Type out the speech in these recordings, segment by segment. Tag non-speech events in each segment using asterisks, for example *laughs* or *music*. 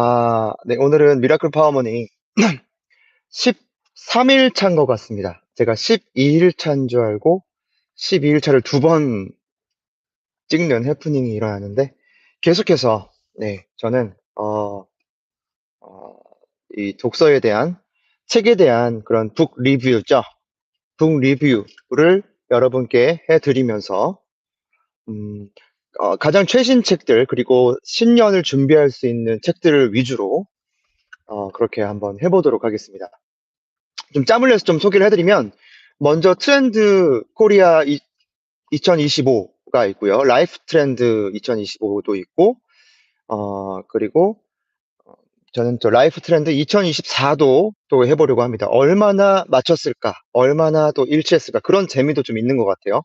아, 네, 오늘은 미라클 파워머니 *clears throat* 13일 차인 것 같습니다. 제가 12일 차인 줄 알고 12일 차를 두 번 찍는 해프닝이 일어나는데 계속해서 네, 저는 어, 어, 이 독서에 대한 책에 대한 그런 북 리뷰죠. 북 리뷰를 여러분께 해드리면서 음, 어, 가장 최신 책들 그리고 신년을 준비할 수 있는 책들을 위주로 어, 그렇게 한번 해보도록 하겠습니다. 좀 짬을 내서 좀 소개를 해드리면 먼저 트렌드 코리아 2025가 있고요. 라이프 트렌드 2025도 있고 어, 그리고 어, 저는 또 라이프 트렌드 2024도 또 해보려고 합니다. 얼마나 맞췄을까? 얼마나 또 일치했을까? 그런 재미도 좀 있는 것 같아요.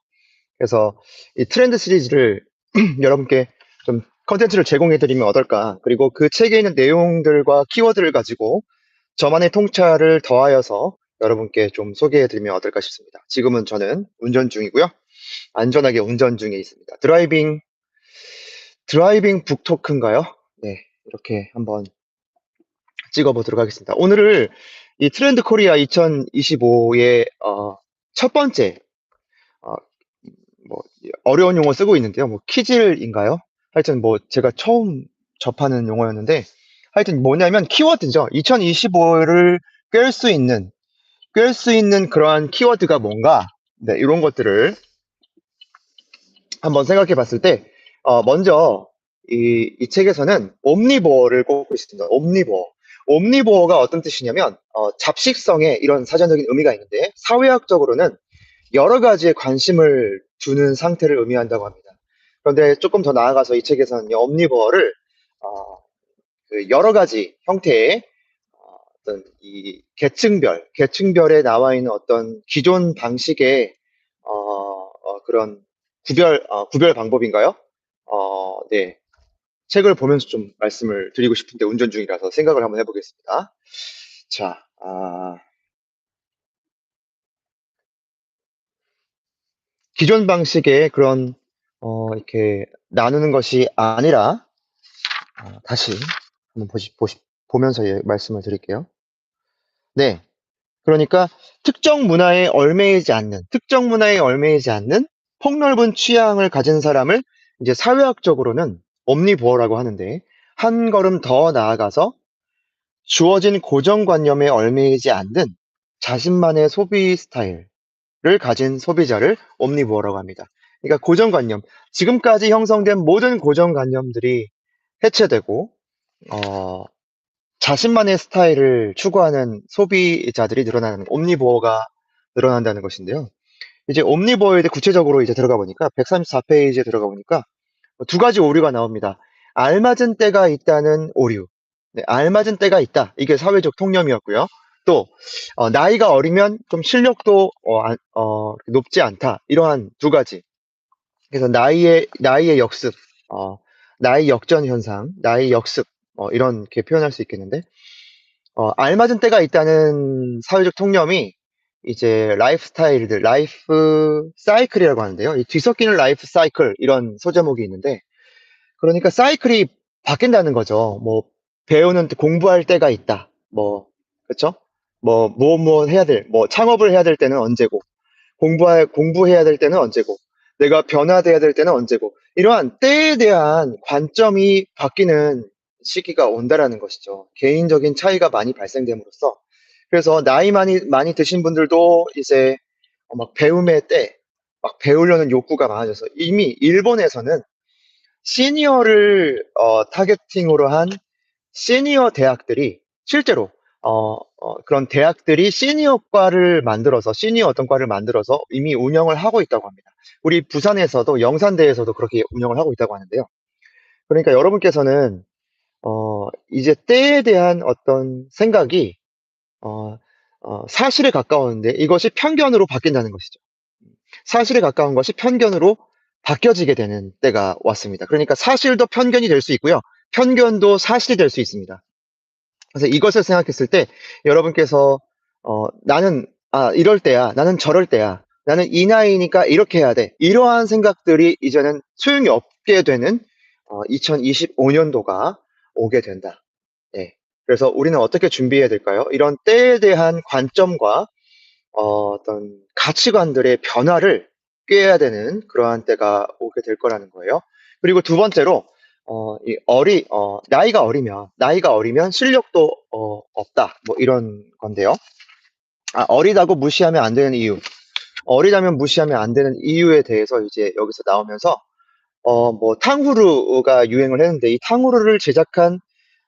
그래서 이 트렌드 시리즈를 *clears throat* 여러분께 좀 컨텐츠를 제공해드리면 어떨까? 그리고 그 책에 있는 내용들과 키워드를 가지고 저만의 통찰을 더하여서 여러분께 좀 소개해드리면 어떨까 싶습니다. 지금은 저는 운전 중이고요. 안전하게 운전 중에 있습니다. 드라이빙, 드라이빙 북토크인가요? 네, 이렇게 한번 찍어보도록 하겠습니다. 오늘을 이 트렌드 코리아 2025의 어, 첫 번째 어, 뭐 어려운 용어 쓰고 있는데요. 뭐 키질인가요? 하여튼 뭐 제가 처음 접하는 용어였는데 하여튼 뭐냐면 키워드죠. 2025를 꿰 수 있는 꿰 수 있는 그러한 키워드가 뭔가 네, 이런 것들을 한번 생각해 봤을 때 어, 먼저 이, 이 책에서는 옴니버를 꼽고 있습니다. 옴니버. 옴니버가 어떤 뜻이냐면 어, 잡식성의 이런 사전적인 의미가 있는데 사회학적으로는 여러 가지에 관심을 두는 상태를 의미한다고 합니다. 그런데 조금 더 나아가서 이 책에서는 옴니버를 어, 그 여러 가지 형태의 어, 어떤 이 계층별, 계층별에 나와 있는 어떤 기존 방식의 어, 어, 그런 구별, 어, 구별 방법인가요? 어, 네. 책을 보면서 좀 말씀을 드리고 싶은데 운전 중이라서 생각을 한번 해보겠습니다. 자, 아, 기존 방식의 그런 어, 이렇게 나누는 것이 아니라 어, 다시 한번 보시, 보시, 보면서 예, 말씀을 드릴게요. 네. 그러니까 특정 문화에 얼매이지 않는, 특정 문화에 얼매이지 않는 폭넓은 취향을 가진 사람을 이제 사회학적으로는 옴니보어라고 하는데 한 걸음 더 나아가서 주어진 고정관념에 얼매이지 않는 자신만의 소비 스타일 을 가진 소비자를 옴니보어라고 합니다. 그러니까 고정관념, 지금까지 형성된 모든 고정관념들이 해체되고 어, 자신만의 스타일을 추구하는 소비자들이 늘어나는 옴니보어가 늘어난다는 것인데요. 이제 옴니보어에 대해 구체적으로 이제 들어가 보니까 134페이지에 들어가 보니까 두 가지 오류가 나옵니다. 알맞은 때가 있다는 오류. 네, 알맞은 때가 있다. 이게 사회적 통념이었고요. 또 어, 나이가 어리면 좀 실력도 어, 안- 어, 높지 않다. 이러한 두 가지. 그래서 나이의 나이의 역습, 어, 나이 역전 현상, 나이 역습 어, 이렇게 표현할 수 있겠는데 어, 알맞은 때가 있다는 사회적 통념이 이제 라이프 스타일들, 라이프 사이클이라고 하는데요. 이 뒤섞이는 라이프 사이클 이런 소제목이 있는데 그러니까 사이클이 바뀐다는 거죠. 뭐 배우는 공부할 때가 있다. 뭐 그렇죠? 뭐 무엇 무엇 해야 될, 뭐 창업을 해야 될 때는 언제고 공부할 공부해야 될 때는 언제고 내가 변화돼야 될 때는 언제고 이러한 때에 대한 관점이 바뀌는 시기가 온다라는 것이죠. 개인적인 차이가 많이 발생됨으로써 그래서 나이 많이 많이 드신 분들도 이제 어, 막 배움의 때, 막 배우려는 욕구가 많아져서 이미 일본에서는 시니어를 어, 타겟팅으로 한 시니어 대학들이 실제로 어, 어, 그런 대학들이 시니어과를 만들어서 시니어 어떤 과를 만들어서 이미 운영을 하고 있다고 합니다. 우리 부산에서도 영산대에서도 그렇게 운영을 하고 있다고 하는데요. 그러니까 여러분께서는 어, 이제 때에 대한 어떤 생각이 어, 어, 사실에 가까웠는데 이것이 편견으로 바뀐다는 것이죠. 사실에 가까운 것이 편견으로 바뀌어지게 되는 때가 왔습니다. 그러니까 사실도 편견이 될 수 있고요. 편견도 사실이 될 수 있습니다. 그래서 이것을 생각했을 때 여러분께서 어, 나는 아 이럴 때야, 나는 저럴 때야, 나는 이 나이니까 이렇게 해야 돼. 이러한 생각들이 이제는 소용이 없게 되는 어, 2025년도가 오게 된다. 네. 그래서 우리는 어떻게 준비해야 될까요? 이런 때에 대한 관점과 어, 어떤 가치관들의 변화를 꾀해야 되는 그러한 때가 오게 될 거라는 거예요. 그리고 두 번째로 어, 이 어리 어, 나이가 어리면 나이가 어리면 실력도 어, 없다. 뭐 이런 건데요. 아, 어리다고 무시하면 안 되는 이유. 어리다면 무시하면 안 되는 이유에 대해서 이제 여기서 나오면서 어, 뭐 탕후루가 유행을 했는데 이 탕후루를 제작한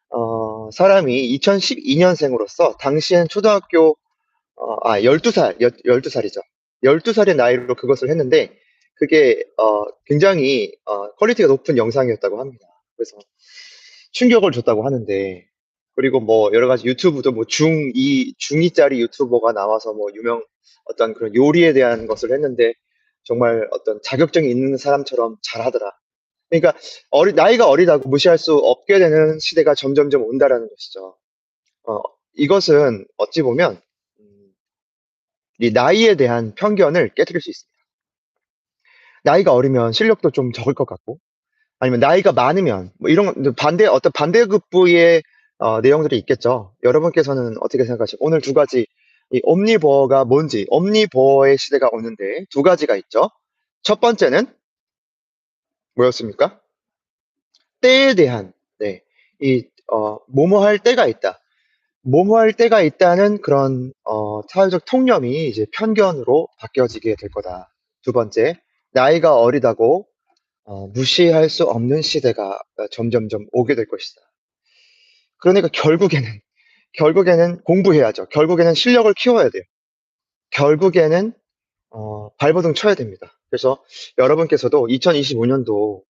어, 사람이 2012년생으로서 당시엔 초등학교 어, 아 12살 12살이죠. 12살의 나이로 그것을 했는데 그게 어, 굉장히 어, 퀄리티가 높은 영상이었다고 합니다. 그래서 충격을 줬다고 하는데 그리고 뭐 여러 가지 유튜브도 뭐 중2 중2짜리 유튜버가 나와서 뭐 유명 어떤 그런 요리에 대한 것을 했는데 정말 어떤 자격증이 있는 사람처럼 잘하더라. 그러니까 어리, 나이가 어리다고 무시할 수 없게 되는 시대가 점점점 온다라는 것이죠. 어, 이것은 어찌 보면 음, 이 나이에 대한 편견을 깨뜨릴 수 있습니다. 나이가 어리면 실력도 좀 적을 것 같고 아니면 나이가 많으면 뭐 이런 반대 어떤 반대급부의 어, 내용들이 있겠죠. 여러분께서는 어떻게 생각하시죠? 오늘 두 가지 이 옴니버가 뭔지 옴니버의 시대가 오는데 두 가지가 있죠. 첫 번째는 뭐였습니까? 때에 대한 네, 이 어, 뭐뭐 할 때가 있다. 뭐뭐 할 때가 있다는 그런 어, 사회적 통념이 이제 편견으로 바뀌어지게 될 거다. 두 번째, 나이가 어리다고 어, 무시할 수 없는 시대가 어, 점점점 오게 될 것이다. 그러니까 결국에는 결국에는 공부해야죠. 결국에는 실력을 키워야 돼요. 결국에는 어, 발버둥 쳐야 됩니다. 그래서 여러분께서도 2025년도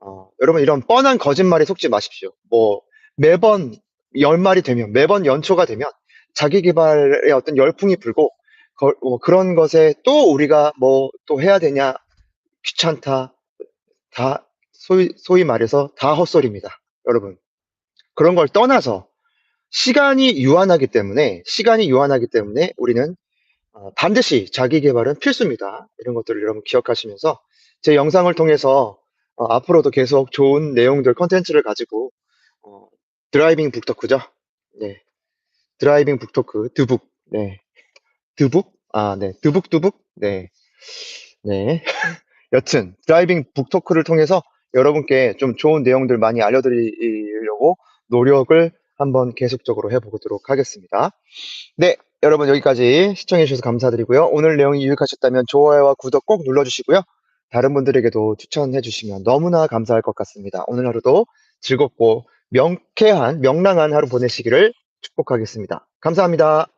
어, 여러분 이런 뻔한 거짓말에 속지 마십시오. 뭐 매번 연말이 되면 매번 연초가 되면 자기 개발에 어떤 열풍이 불고 거- 뭐 그런 것에 또 우리가 뭐 또 해야 되냐 귀찮다 다 소위 소위 말해서 다 헛소리입니다. 여러분 그런 걸 떠나서 시간이 유한하기 때문에 시간이 유한하기 때문에 우리는 어, 반드시 자기 개발은 필수입니다. 이런 것들을 여러분 기억하시면서 제 영상을 통해서 어, 앞으로도 계속 좋은 내용들, 컨텐츠를 가지고 어, 드라이빙 북토크죠. 네, 드라이빙 북토크, 드북, 네, 드북, 아, 네, 드북 드북, 네, 네. *laughs* 여튼 드라이빙 북토크를 통해서 여러분께 좀 좋은 내용들 많이 알려드리려고 노력을 한번 계속적으로 해보도록 하겠습니다. 네, 여러분 여기까지 시청해주셔서 감사드리고요. 오늘 내용이 유익하셨다면 좋아요와 구독 꼭 눌러주시고요. 다른 분들에게도 추천해주시면 너무나 감사할 것 같습니다. 오늘 하루도 즐겁고 명쾌한, 명랑한 하루 보내시기를 축복하겠습니다. 감사합니다.